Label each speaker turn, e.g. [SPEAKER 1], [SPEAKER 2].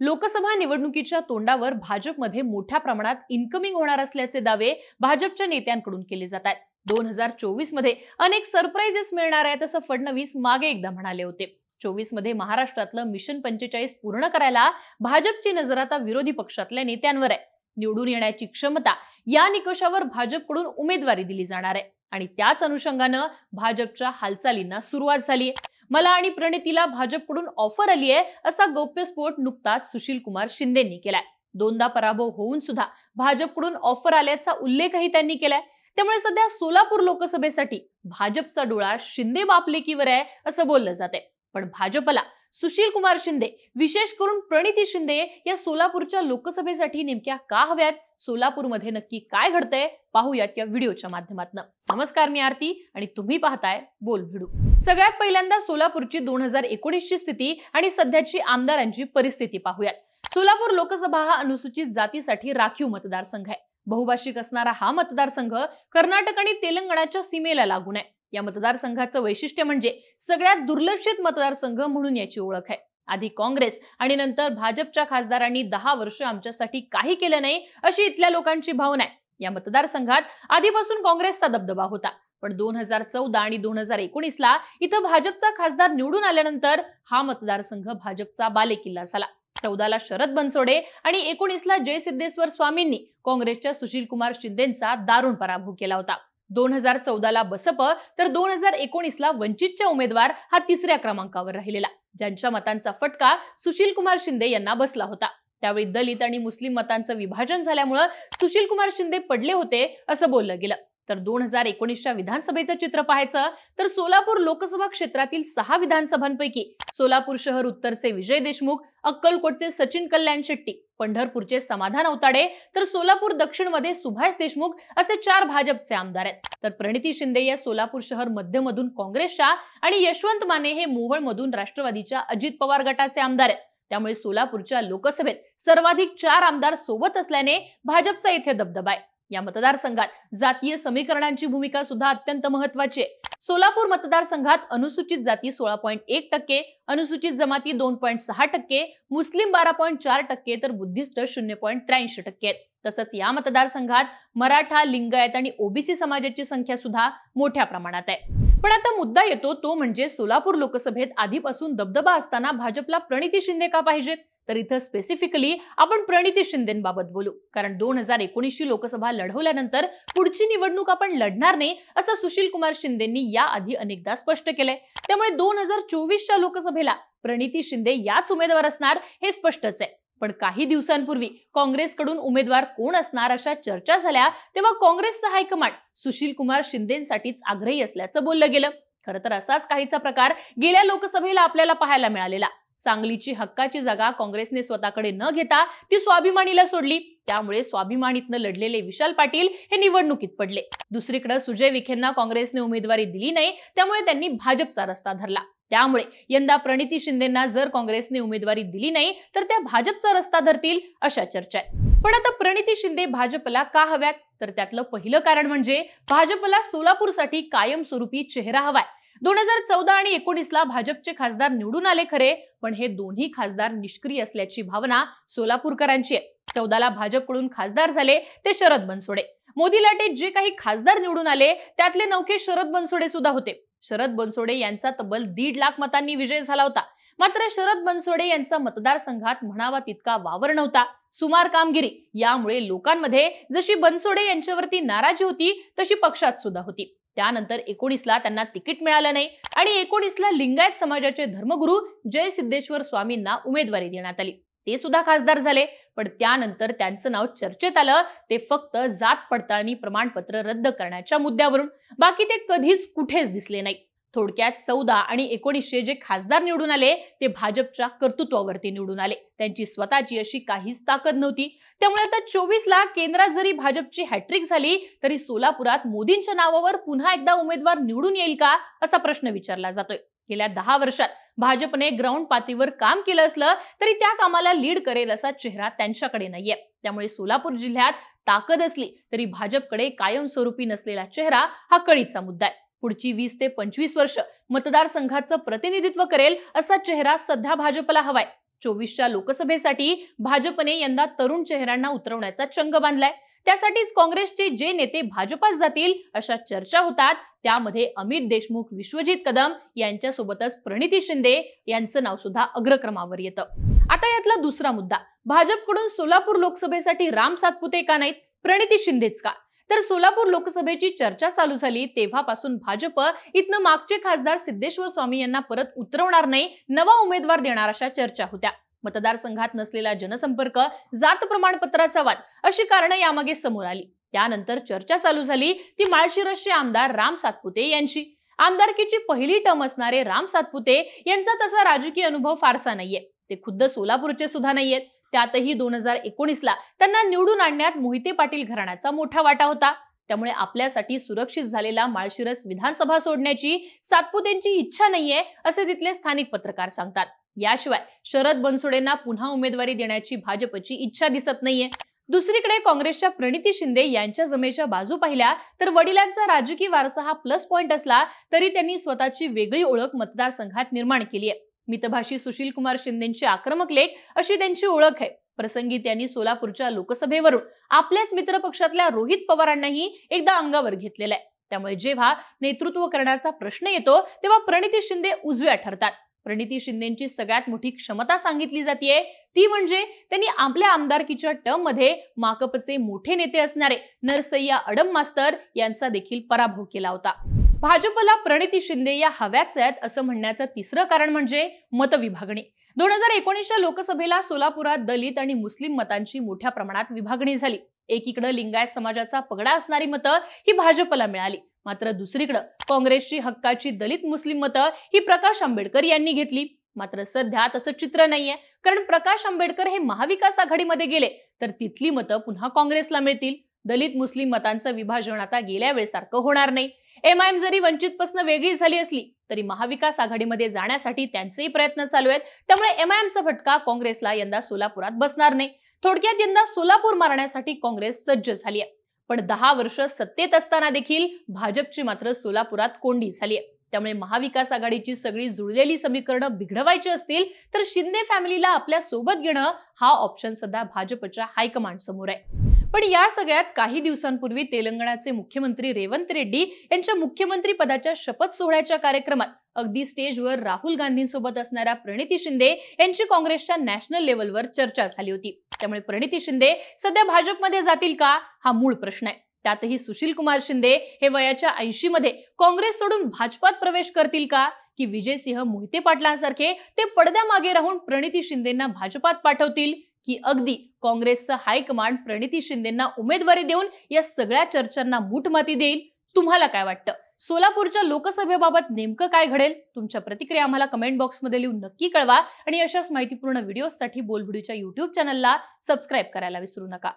[SPEAKER 1] लोकसभा निवडणुकीच्या तोंडावर भाजपमध्ये मोठ्या प्रमाणात इन्कमिंग होणार असल्याचे दावे भाजपच्या नेत्यांकडून केले जात आहेत. दोन हजार चोवीसमध्ये अनेक सरप्राईजेस मिळणार आहेत असं फडणवीस मागे एकदा म्हणाले होते. चोवीसमध्ये महाराष्ट्रातलं मिशन पंचेचाळीस पूर्ण करायला भाजपची नजर आता विरोधी पक्षातल्या नेत्यांवर आहे. निवडून येण्याची क्षमता या निकषावर भाजपकडून उमेदवारी दिली जाणार आहे. आणि त्याच अनुषंगानं भाजपच्या हालचालींना सुरुवात झाली आहे मला आणि प्रणितीला भाजपकडून ऑफर आली आहे असा गौप्यस्फोट नुकताच सुशील कुमार शिंदेंनी केलाय. दोनदा पराभव होऊन सुद्धा भाजपकडून ऑफर आल्याचा उल्लेखही त्यांनी केलाय. त्यामुळे सध्या सोलापूर लोकसभेसाठी भाजपचा डोळा शिंदे बापलेकीवर आहे असं बोललं जाते पण भाजपला सुशील कुमार शिंदे विशेष करून प्रणिती शिंदे या सोलापूरच्या लोकसभेसाठी नेमक्या का हव्यात? सोलापूरमध्ये नक्की काय घडतंय? पाहूयात या व्हिडिओच्या माध्यमातून. नमस्कार मी आरती आणि तुम्ही पाहताय बोल भिडू. सगळ्यात पहिल्यांदा सोलापूरची दोन हजार एकोणीसची स्थिती आणि सध्याची आमदारांची परिस्थिती पाहूयात. सोलापूर लोकसभा हा अनुसूचित जातीसाठी राखीव मतदारसंघ आहे. बहुभाषिक असणारा हा मतदारसंघ कर्नाटक आणि तेलंगणाच्या सीमेला लागून आहे. या मतदारसंघाचं वैशिष्ट्य म्हणजे सगळ्यात दुर्लक्षित मतदारसंघ म्हणून याची ओळख आहे. आधी काँग्रेस आणि नंतर भाजपच्या खासदारांनी दहा वर्ष आमच्यासाठी काही केलं नाही अशी इथल्या लोकांची भावना आहे. या मतदारसंघात आधीपासून काँग्रेसचा दबदबा होता. पण दोन हजार चौदा आणि दोन हजार एकोणीसला इथं भाजपचा खासदार निवडून आल्यानंतर हा मतदारसंघ भाजपचा बालेकिल्ला झाला. चौदाला शरद बनसोडे आणि एकोणीसला जयसिद्धेश्वर स्वामींनी काँग्रेसच्या सुशीलकुमार शिंदेंचा शिंदेचा दारुण पराभव केला होता. दोन हजार चौदाला बसप तर दोन हजार एकोणीसला वंचितच्या उमेदवार हा तिसऱ्या क्रमांकावर राहिलेला. ज्यांच्या मतांचा फटका सुशील कुमार शिंदे यांना बसला होता. त्यावेळी दलित आणि मुस्लिम मतांचं विभाजन झाल्यामुळं सुशील कुमार शिंदे पडले होते असं बोललं गेलं. तर दोन हजार एकोणीसच्या विधानसभेचं चित्र पाहायचं तर सोलापूर लोकसभा क्षेत्रातील सहा विधानसभांपैकी सोलापूर शहर उत्तरचे विजय देशमुख अक्कलकोटचे सचिन कल्याण शेट्टी पंढरपूरचे समाधान अवताडे तर सोलापूर दक्षिणमध्ये सुभाष देशमुख असे चार भाजपचे आमदार आहेत. तर प्रणिती शिंदे या सोलापूर शहर मध्यमधून काँग्रेसच्या आणि यशवंत माने हे मोहळमधून राष्ट्रवादीच्या अजित पवार गटाचे आमदार आहेत. त्यामुळे सोलापूरच्या लोकसभेत सर्वाधिक चार आमदार सोबत असल्याने भाजपचा इथे दबदबा आहे. या मतदारसंघात जातीय समीकरणांची भूमिका सुद्धा अत्यंत महत्वाची आहे. सोलापूर मतदारसंघात अनुसूचित जाती सोळा पॉईंट एक टक्के अनुसूचित जमाती दोन पॉईंट सहा टक्के मुस्लिम बारा पॉईंट चार टक्के तर बुद्धिस्ट शून्य पॉईंट त्र्याऐंशी टक्के आहेत. तसंच या मतदारसंघात मराठा लिंगायत आणि ओबीसी समाजाची संख्या सुद्धा मोठ्या प्रमाणात आहे. पण आता मुद्दा येतो तो म्हणजे सोलापूर लोकसभेत आधीपासून दबदबा असताना भाजपला प्रणिती शिंदे का पाहिजेत? तर इथं स्पेसिफिकली आपण प्रणिती शिंदेबाबत बोलू. कारण दोन हजार एकोणीसची लोकसभा लढवल्यानंतर पुढची निवडणूक आपण लढणार नाही असं सुशील कुमार शिंदेंनी याआधी अनेकदा स्पष्ट केलंय. त्यामुळे दोन हजार चोवीसच्या लोकसभेला प्रणिती शिंदे याच उमेदवार असणार हे स्पष्टच आहे. पण काही दिवसांपूर्वी काँग्रेसकडून उमेदवार कोण असणार अशा चर्चा झाल्या तेव्हा काँग्रेसचं हायकमांड सुशील कुमार शिंदेसाठीच आग्रही असल्याचं बोललं गेलं. खरं तर असाच काहीचा प्रकार गेल्या लोकसभेला आपल्याला पाहायला मिळालेला. सांगलीची हक्काची जागा काँग्रेसने स्वतःकडे न घेता ती स्वाभिमानीला सोडली. त्यामुळे स्वाभिमानीतनं लढलेले विशाल पाटील हे निवडणुकीत पडले. दुसरीकडे सुजय विखेंना काँग्रेसने उमेदवारी दिली नाही त्यामुळे त्यांनी भाजपचा रस्ता धरला. त्यामुळे यंदा प्रणिती शिंदेना जर काँग्रेसने उमेदवारी दिली नाही तर त्या भाजपचा रस्ता धरतील अशा चर्चा आहे पण आता प्रणिती शिंदे भाजपला का हव्यात? तर त्यातलं पहिलं कारण म्हणजे भाजपला सोलापूरसाठी कायमस्वरूपी चेहरा हवाय. दोन हजार चौदा आणि एकोणीसला भाजपचे खासदार निवडून आले खरे पण हे दोन्ही खासदार निष्क्रिय असल्याची भावना सोलापूरकरांची आहे. चौदाला भाजपकडून खासदार झाले ते शरद बनसोडे. मोदी लाटेत जे काही खासदार निवडून आले त्यातले नौके शरद बनसोडे सुद्धा होते. शरद बनसोडे यांचा तब्बल दीड लाख मतांनी विजय झाला होता. मात्र शरद बनसोडे यांचा मतदारसंघात म्हणावा तितका वावर नव्हता. सुमार कामगिरी यामुळे लोकांमध्ये जशी बनसोडे यांच्यावरती नाराजी होती तशी पक्षात सुद्धा होती. त्यानंतर एकोणीसला त्यांना तिकीट मिळालं नाही आणि एकोणीसला लिंगायत समाजाचे धर्मगुरू जय सिद्धेश्वर स्वामींना उमेदवारी देण्यात आली. ते सुद्धा खासदार झाले पण त्यानंतर त्यांचं नाव चर्चेत आलं. ते फक्त जात पडताळणी प्रमाणपत्र रद्द करण्याच्या मुद्द्यावरून. बाकी ते कधीच कुठेच दिसले नाही. थोडक्यात चौदा आणि एकोणीसशे जे खासदार निवडून आले ते भाजपच्या कर्तृत्वावरती निवडून आले. त्यांची स्वतःची अशी काहीच ताकद नव्हती. त्यामुळे आता चोवीसला केंद्रात जरी भाजपची हॅट्रिक झाली तरी सोलापुरात मोदींच्या नावावर पुन्हा एकदा उमेदवार निवडून येईल का असा प्रश्न विचारला जातोय. गेल्या दहा वर्षात भाजपने ग्राउंड पातळीवर काम केलं असलं तरी त्या कामाला लीड करेल असा चेहरा त्यांच्याकडे नाहीये. त्यामुळे सोलापूर जिल्ह्यात ताकद असली तरी भाजपकडे कायमस्वरूपी नसलेला चेहरा हा कळीचा मुद्दा आहे. पुढची वीस ते पंचवीस वर्ष मतदारसंघाचं प्रतिनिधित्व करेल असा चेहरा सध्या भाजपला हवाय. चोवीसच्या लोकसभेसाठी भाजपने यंदा तरुण चेहऱ्यांना उतरवण्याचा चंग बांधलाय. त्यासाठीच काँग्रेसचे जे नेते भाजपात जातील अशा चर्चा होतात. त्यामध्ये अमित देशमुख विश्वजित कदम यांच्यासोबतच प्रणिती शिंदे यांचं नाव सुद्धा अग्रक्रमावर येतं. आता यातला दुसरा मुद्दा. भाजपकडून सोलापूर लोकसभेसाठी राम सातपुते का नाहीत? प्रणिती शिंदेच का? तर सोलापूर लोकसभेची चर्चा चालू झाली. तेव्हापासून भाजप इथनं मागचे खासदार सिद्धेश्वर स्वामी यांना परत उतरवणार नाही नवा उमेदवार देणार अशा चर्चा होत्या. मतदारसंघात नसलेला जनसंपर्क जात प्रमाणपत्राचा वाद अशी कारणं यामागे समोर आली. त्यानंतर चर्चा चालू झाली ती माळशिरसचे आमदार राम सातपुते यांची. आमदारकीची पहिली टर्म असणारे राम सातपुते यांचा तसा राजकीय अनुभव फारसा नाहीये. ते खुद्द सोलापूरचे सुद्धा नाहीयेत. त्यातही दोन हजार एकोणीसला त्यांना निवडून आणण्यात मोहिते पाटील घराण्याचा मोठा वाटा होता. त्यामुळे आपल्यासाठी सुरक्षित झालेला माळशिरस विधानसभा सोडण्याची सातपुतेंची इच्छा नाहीये असे तिथले स्थानिक पत्रकार सांगतात. याशिवाय शरद बनसोडेंना पुन्हा उमेदवारी देण्याची भाजपची इच्छा दिसत नाहीये. दुसरीकडे काँग्रेसच्या प्रणिती शिंदे यांच्या जमेच्या बाजू पाहिल्या तर वडिलांचा राजकीय वारसा हा प्लस पॉइंट असला तरी त्यांनी स्वतःची वेगळी ओळख मतदारसंघात निर्माण केली आहे मितभाषी सुशील कुमार शिंदेचे आक्रमक लेख अशी त्यांची ओळख आहे. प्रसंगी त्यांनी सोलापूरच्या लोकसभेवरून आपल्याच मित्रपक्षातल्या रोहित पवारांनाही एकदा अंगावर घेतलेलं आहे. त्यामुळे जेव्हा नेतृत्व करण्याचा प्रश्न येतो तेव्हा प्रणिती शिंदे उजव्या ठरतात. प्रणिती शिंदेची सगळ्यात मोठी क्षमता सांगितली जाते ती म्हणजे त्यांनी आपल्या आमदारकीच्या टर्ममध्ये माकपचे मोठे नेते असणारे नरसय्या अडम मास्तर यांचा देखील पराभव केला होता. भाजपला प्रणिती शिंदे या हव्याच आहेत असं म्हणण्याचं तिसरं कारण म्हणजे मतविभागणी. दोन हजार एकोणीसच्या लोकसभेला सोलापुरात दलित आणि मुस्लिम मतांची मोठ्या प्रमाणात विभागणी झाली. एकीकडे लिंगायत समाजाचा पगडा असणारी मतं ही भाजपला मिळाली. मात्र दुसरीकडे काँग्रेसची हक्काची दलित मुस्लिम मतं ही प्रकाश आंबेडकर यांनी घेतली. मात्र सध्या तसं चित्र नाहीये. कारण प्रकाश आंबेडकर हे महाविकास आघाडीमध्ये गेले. तर तिथली मतं पुन्हा काँग्रेसला मिळतील. दलित मुस्लिम मतांचं विभाजन आता गेल्या वेळेसारखं होणार नाही. एम आय एम जरी वंचितपासून वेगळी झाली असली तरी महाविकास आघाडीमध्ये जाण्यासाठी त्यांचेही प्रयत्न चालू आहेत. त्यामुळे एम आय एमचा फटका काँग्रेसला यंदा सोलापुरात बसणार नाही. थोडक्यात यंदा सोलापूर मारण्यासाठी काँग्रेस सज्ज झाली आहे. पण दहा वर्ष सत्तेत असताना देखील भाजपची मात्र सोलापुरात कोंडी झाली आहे. त्यामुळे महाविकास आघाडीची सगळी जुळलेली समीकरणं बिघडवायची असतील तर शिंदे फॅमिलीला आपल्यासोबत घेणं हा ऑप्शन सध्या भाजपच्या हायकमांड समोर आहे. पण या सगळ्यात काही दिवसांपूर्वी तेलंगणाचे मुख्यमंत्री रेवंत रेड्डी यांच्या मुख्यमंत्री पदाच्या शपथ सोहळ्याच्या कार्यक्रमात अगदी स्टेजवर राहुल गांधींसोबत असणाऱ्या प्रणिती शिंदे यांची काँग्रेसच्या नॅशनल लेवलवर चर्चा झाली होती. त्यामुळे प्रणिती शिंदे सध्या भाजपमध्ये जातील का? हा मूळ प्रश्न आहे. त्यातही सुशील कुमार शिंदे हे वयाच्या ऐंशी मध्ये काँग्रेस सोडून भाजपात प्रवेश करतील का? की विजयसिंह मोहिते पाटलांसारखे ते पडद्यामागे राहून प्रणिती शिंदेना भाजपात पाठवतील? की अगदी काँग्रेसचं हायकमांड प्रणिती शिंदेना उमेदवारी देऊन या सगळ्या चर्चांना मूठमाती देईल तुम्हाला काय वाटतं? सोलापूरच्या लोकसभेबाबत नेमकं काय घडेल? तुमच्या प्रतिक्रिया आम्हाला कमेंट बॉक्समध्ये लिहून नक्की कळवा आणि अशाच माहितीपूर्ण व्हिडिओसाठी बोलबुडीच्या युट्यूब चॅनलला सबस्क्राईब करायला विसरू नका.